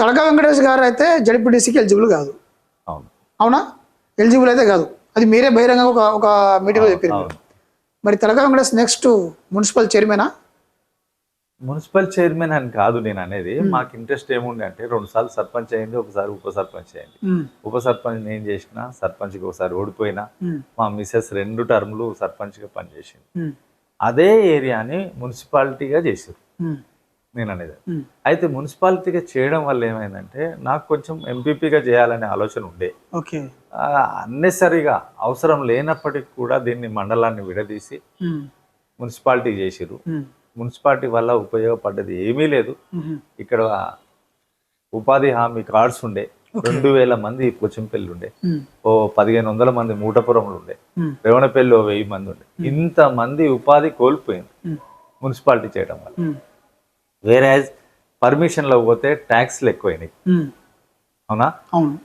తడక వెంకటేష్ గారు అయితే జడ్పీటీసీకి ఎలిజిబుల్ కాదు. అవును. అవునా? ఎలిజిబుల్ అయితే కాదు. అది మీరే బహిరంగంగా ఒక ఒక మీటింగ్లో చెప్పారు మరి తడక వెంకటేష్ నెక్స్ట్ మున్సిపల్ చైర్మనా? మున్సిపల్ చైర్మన్ అని కాదు నేను అనేది. మాకు ఇంట్రెస్ట్ ఏముంది అంటే రెండు సార్లు సర్పంచ్ అయింది ఒకసారి ఉప సర్పంచ్ అయింది. ఉప సర్పంచ్ నేను చేసిన సర్పంచ్కి ఒకసారి ఓడిపోయినా మా మిసెస్ రెండు టర్ములు సర్పంచ్గా పనిచేసింది. అదే ఏరియాని మున్సిపాలిటీగా చేసారు నేను అనేది అయితే మున్సిపాలిటీగా చేయడం వల్ల ఏమైందంటే నాకు కొంచెం ఎంపీపీగా చేయాలనే ఆలోచన ఉండే. ఓకే. అన్నెసరిగా అవసరం లేనప్పటికీ కూడా దీన్ని మండలాన్ని విడదీసి మున్సిపాలిటీ చేసిరు మున్సిపాలిటీ వల్ల ఉపయోగపడ్డది ఏమీ లేదు. ఇక్కడ ఉపాధి హామీ కార్డ్స్ ఉండే. రెండు వేల మంది పోచంపల్లి ఉండే. ఓ పదిహేను వందల మంది మూటపురంలో ఉండే. రేవణపల్లి ఓ వెయ్యి మంది ఉండే. ఇంత మంది ఉపాధి కోల్పోయింది మున్సిపాలిటీ చేయడం వల్ల. వేరే పర్మిషన్లో పోతే ట్యాక్స్లు ఎక్కువైనాయి. అవునా? అవును.